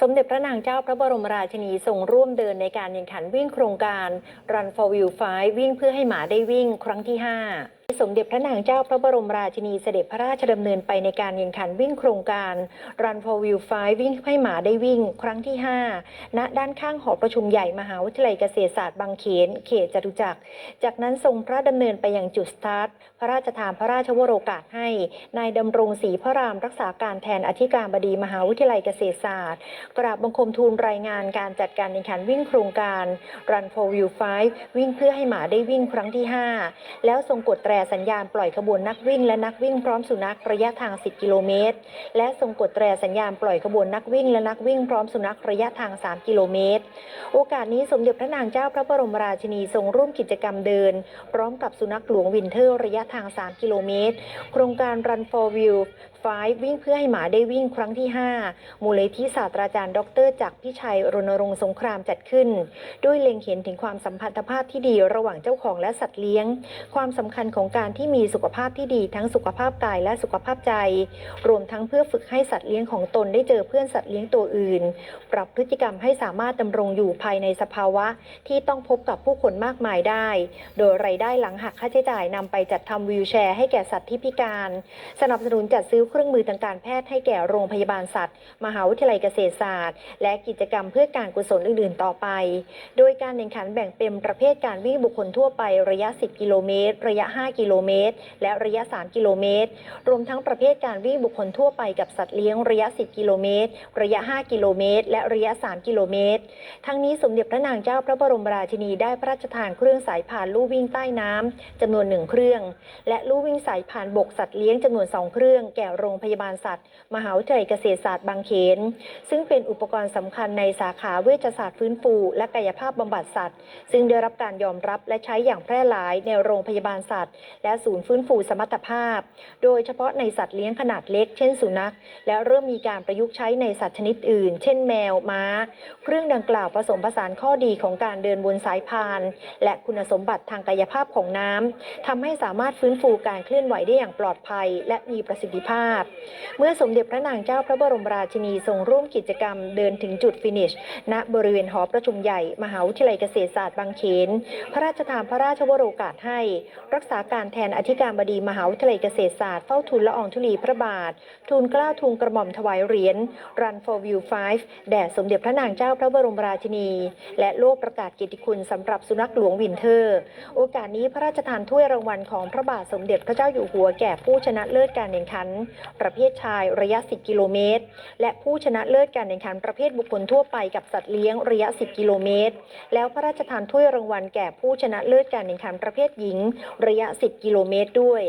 สมเด็จพระนางเจ้าพระบรมราชินีทรงร่วมเดินในการแข่งขันวิ่งโครงการ Run for Will 5วิ่งเพื่อให้หมาได้วิ่งครั้งที่ 5 สมเด็จพระนางเจ้าพระบรมราชินีเสด็จพระราชดำเนินไปในการแข่งขันวิ่งโครงการ Run for Will 5วิ่งให้หมาได้วิ่ง ครั้งที่ 5 ณ ด้านข้างหอประชุมใหญ่มหาวิทยาลัยเกษตรศาสตร์บางเขน เขตจตุจักร จากนั้นทรงพระดำเนินไปยังจุดสตาร์ท พระราชทานพระราชวโรกาสให้ นายดำรงศรีพระรามรักษาการแทนอธิการบดีมหาวิทยาลัยเกษตรศาสตร์ กราบบังคมทูลรายงานการจัดการแข่งขันวิ่งโครงการ Run for Will 5วิ่งเพื่อให้หมาได้วิ่งครั้งที่ 5 แล้วทรงกดแตรสัญญาณปล่อยขบวนนักวิ่งและนักวิ่งพร้อมสุนัขระยะทาง 10 กิโลเมตร และทรงกดแตรสัญญาณปล่อยขบวนนักวิ่งและนักวิ่งพร้อมสุนัขระยะทาง 3 กิโลเมตร โอกาสนี้สมเด็จพระนางเจ้าพระบรมราชินีทรงร่วมกิจกรรมเดิน พร้อมกับสุนัขหลวงวินเทอร์ระยะทาง 3 กิโล ｍ โครงการ Run for Will 5วิ่งเพื่อให้หมาได้วิ่งครั้งที่ 5 มูลนิธิศาสตราจารย์ ดรจักรพิชัยรณรงค์สงครามจัดขึ้น ด้วยเล็งเห็นถึงความสัมพันธภาพที่ดีระหว่างเจ้าของและสัตว์เลี้ยง ความสำคัญของการที่มีสุขภาพที่ดีทั้งสุขภาพกายและสุขภาพใจ รวมทั้งเพื่อฝึกให้สัตว์เลี้ยงของตนได้เจอเพื่อนสัตว์เลี้ยงตัวอื่น ปรับพฤติกรรมให้สามารถดำรงอยู่ภายในสภาวะที่ต้องพบกับผู้คนมากมายได้ โดยรายได้หลังหักค่าใช้จ่ายนำไปจัดทำวีลแชร์ให้แก่สัตว์ที่พิการ สนับสนุนจัดซื้อเครื่องมือทางการแพทย์ให้แก่โรงพยาบาลสัตว์ มหาวิทยาลัยเกษตรศาสตร์ และกิจกรรมเพื่อการกุศลอื่นๆ ต่อไป โดยการแข่งขันแบ่งเป็นประเภทการวิ่งบุคคลทั่วไประยะ 10 กิโลเมตร ระยะ 5กิโลเมตร และระยะ 3 กิโลเมตร รวมทั้งประเภทการวิ่งบุคคลทั่วไปกับสัตว์เลี้ยงระยะ 10 กิโลเมตร ระยะ 5 กิโลเมตร และระยะ 3 กิโลเมตร ทั้งนี้สมเด็จพระนางเจ้าพระบรมราชินีได้พระราชทานเครื่องสายพานลู่วิ่งใต้น้ำจำนวนหนึ่งเครื่อง และลู่วิ่งสายพานบกสัตว์เลี้ยงจำนวนสองเครื่อง แก่โรงพยาบาลสัตว์ มหาวิทยาลัยเกษตรศาสตร์บางเขน ซึ่งเป็นอุปกรณ์สำคัญในสาขาเวชศาสตร์ฟื้นฟู และกายภาพบำบัดสัตว์ ซึ่งได้รับการยอมรับและใช้อย่างแพร่หลายในโรงพยาบาลสัตว์และศูนย์ฟื้นฟูสมรรถภาพ โดยเฉพาะในสัตว์เลี้ยงขนาดเล็ก เช่นสุนัข และเริ่มมีการประยุกต์ใช้ในสัตว์ชนิดอื่น เช่นแมวม้า เครื่องดังกล่าวผสมผสานข้อดีของการเดินบนสายพาน และคุณสมบัติทางกายภาพของน้ำทำให้สามารถฟื้นฟูการเคลื่อนไหวได้อย่างปลอดภัย และมีประสิทธิภาพ เมื่อสมเด็จพระนางเจ้าพระบรมราชินีทรงร่วมกิจกรรมเดินถึงจุดฟินิช ณ บริเวณหอประชุมใหญ่ มหาวิทยาลัยเกษตรศาสตร์บางเขน พระราชทานพระราชวโรกาสให้ รักษาการแทนอธิการบดีมหาวิทยาลัยเกษตรศาสตร์เฝ้าทูลละอองธุลีพระบาท ทูลเกล้าทูลกระหม่อมถวายเหรียญ Run for View 5 แด่สมเด็จพระนางเจ้าพระบรมราชินี และโลกประกาศเกียรติคุณสำหรับสุนัขหลวงวินเทอร์ โอกาสนี้พระราชทานถ้วยรางวัลของพระบาทสมเด็จพระเจ้าอยู่หัวแก่ผู้ชนะเลิศการแข่งขัน ประเภทชายระยะ 10 กิโลเมตร และผู้ชนะเลิศการแข่งขันประเภทบุคคลทั่วไปกับสัตว์เลี้ยงระยะ 10 กิโลเมตร แล้วพระราชทานถ้วยรางวัลแก่ผู้ชนะเลิศการแข่งขันประเภทหญิง ระยะ10 กิโลเมตรด้วย